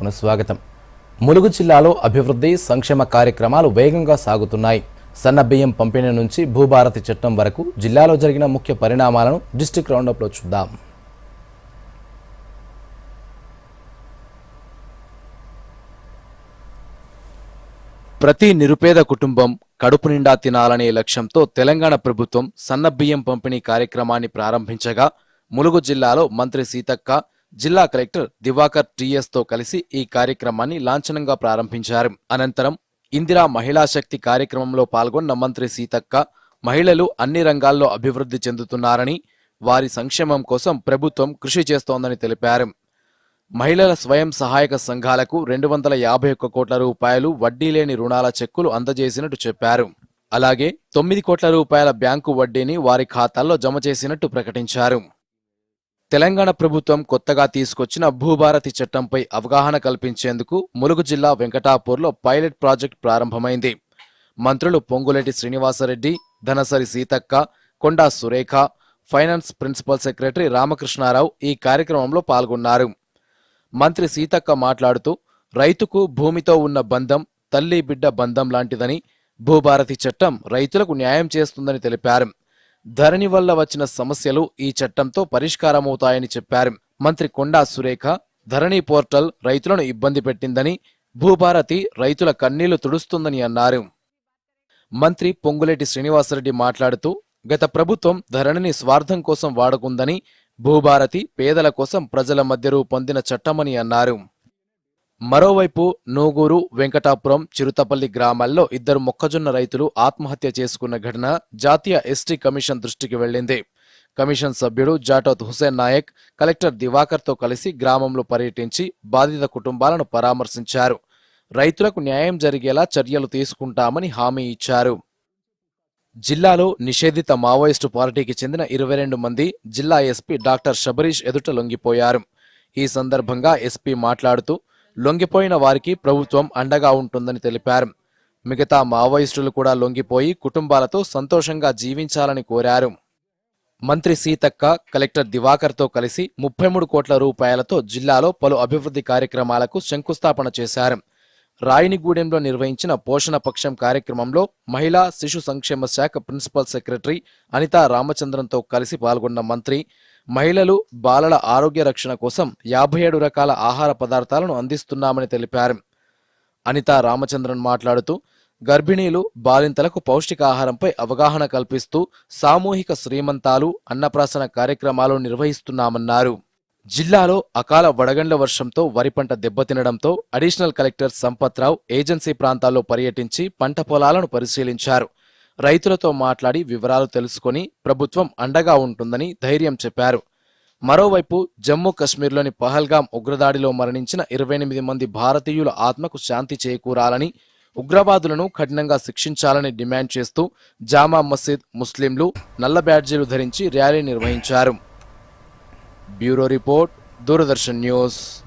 పునఃస్వాగతం. ములుగు జిల్లాలో అభివృద్ధి సంక్షేమ కార్యక్రమాలు వేగంగా సాగుతున్నాయి. సన్న బియ్యం పంపిణీ నుంచి భూభారతి చట్టం వరకు జిల్లాలో జరిగిన ముఖ్య పరిణామాలను డిస్టిక్ రౌండప్లో చూద్దాం. ప్రతి నిరుపేద కుటుంబం కడుపు నిండా తినాలనే లక్ష్యంతో తెలంగాణ ప్రభుత్వం సన్న బియ్యం పంపిణీ కార్యక్రమాన్ని ప్రారంభించగా ములుగు జిల్లాలో మంత్రి సీతక్క జిల్లా కలెక్టర్ దివాకర్ టిఎస్తో కలిసి ఈ కార్యక్రమాన్ని లాంఛనంగా ప్రారంభించారు. అనంతరం ఇందిరా మహిళా శక్తి కార్యక్రమంలో పాల్గొన్న మంత్రి సీతక్క మహిళలు అన్ని రంగాల్లో అభివృద్ధి చెందుతున్నారని వారి సంక్షేమం కోసం ప్రభుత్వం కృషి చేస్తోందని తెలిపారు. మహిళల స్వయం సహాయక సంఘాలకు రెండు వందల యాభై ఒక్క కోట్ల రూపాయలు వడ్డీ లేని రుణాల చెక్కులు అందజేసినట్టు చెప్పారు. అలాగే తొమ్మిది కోట్ల రూపాయల బ్యాంకు వడ్డీని వారి ఖాతాల్లో జమ చేసినట్టు ప్రకటించారు. తెలంగాణ ప్రభుత్వం కొత్తగా తీసుకొచ్చిన భూభారతి చట్టంపై అవగాహన కల్పించేందుకు ములుగు జిల్లా వెంకటాపూర్లో పైలట్ ప్రాజెక్ట్ ప్రారంభమైంది. మంత్రులు Ponguleti Srinivasa Reddy Dhanasari Seethakka Konda Surekha finance principal secretary Ramakrishna Rao ఈ కార్యక్రమంలో పాల్గొన్నారు. మంత్రి సీతక్క మాట్లాడుతూ రైతుకు భూమితో ఉన్న బంధం తల్లి బిడ్డ బంధం లాంటిదని భూభారతి చట్టం రైతులకు న్యాయం చేస్తుందని తెలిపారు. ధరణి వల్ల వచ్చిన సమస్యలు ఈ చట్టంతో పరిష్కారమవుతాయని చెప్పారు. మంత్రి కొండా సురేఖ ధరణి పోర్టల్ రైతులను ఇబ్బంది పెట్టిందని భూభారతి రైతుల కన్నీళ్ళు తుడుస్తుందని అన్నారు. మంత్రి పొంగులేటి శ్రీనివాసరెడ్డి మాట్లాడుతూ గత ప్రభుత్వం ధరణిని స్వార్థం కోసం వాడుకుందని భూభారతి పేదల కోసం ప్రజల మధ్య రూపొందిన చట్టమని అన్నారు. మరోవైపు నూగూరు వెంకటాపురం చిరుతపల్లి గ్రామాల్లో ఇద్దరు మొక్కజొన్న రైతులు ఆత్మహత్య చేసుకున్న ఘటన జాతీయ ఎస్టీ కమిషన్ దృష్టికి వెళ్ళింది కమిషన్ సభ్యుడు జాటోత్ హుసేన్ నాయక్ కలెక్టర్ దివాకర్తో కలిసి గ్రామంలో పర్యటించి బాధిత కుటుంబాలను పరామర్శించారు. రైతులకు న్యాయం జరిగేలా చర్యలు తీసుకుంటామని హామీ ఇచ్చారు. జిల్లాలో నిషేధిత మావోయిస్టు పార్టీకి చెందిన ఇరవై రెండు మంది జిల్లా ఎస్పీ డాక్టర్ శబరీష్ ఎదుట లొంగిపోయారు. ఈ సందర్భంగా ఎస్పీ మాట్లాడుతూ లొంగిపోయిన వారికి ప్రభుత్వం అండగా ఉంటుందని తెలిపారు. మిగతా మావోయిస్టులు కూడా లొంగిపోయి కుటుంబాలతో సంతోషంగా జీవించాలని కోరారు. మంత్రి సీతక్క కలెక్టర్ దివాకర్తో కలిసి ముప్పై మూడు కోట్ల రూపాయలతో జిల్లాలో పలు అభివృద్ధి కార్యక్రమాలకు శంకుస్థాపన చేశారు. రాయినిగూడెంలో నిర్వహించిన పోషణ పక్షం కార్యక్రమంలో మహిళా శిశు సంక్షేమ శాఖ ప్రిన్సిపల్ సెక్రటరీ అనితా రామచంద్రన్తో కలిసి పాల్గొన్న మంత్రి మహిళలు బాలల ఆరోగ్య రక్షణ కోసం యాభై ఏడు రకాల ఆహార పదార్థాలను అందిస్తున్నామని తెలిపారు. అనితా రామచంద్రన్ మాట్లాడుతూ గర్భిణీలు బాలింతలకు పౌష్టికాహారంపై అవగాహన కల్పిస్తూ సామూహిక శ్రీమంతాలు అన్నప్రాసన కార్యక్రమాలు నిర్వహిస్తున్నామన్నారు. జిల్లాలో అకాల వడగండ్ల వర్షంతో వరి పంట దెబ్బతినడంతో అడిషనల్ కలెక్టర్ సంపత్రావు ఏజెన్సీ ప్రాంతాల్లో పర్యటించి పంట పొలాలను పరిశీలించారు. రైతులతో మాట్లాడి వివరాలు తెలుసుకొని ప్రభుత్వం అండగా ఉంటుందని ధైర్యం చెప్పారు. మరోవైపు జమ్మూ కశ్మీర్లోని పహల్గాం ఉగ్రదాడిలో మరణించిన ఇరవై ఎనిమిది మంది భారతీయుల ఆత్మకు శాంతి చేకూరాలని ఉగ్రవాదులను కఠినంగా శిక్షించాలని డిమాండ్ చేస్తూ జామా మసీద్ ముస్లింలు నల్ల బ్యాడ్జీలు ధరించి ర్యాలీ నిర్వహించారు. Bureau report Doordarshan news.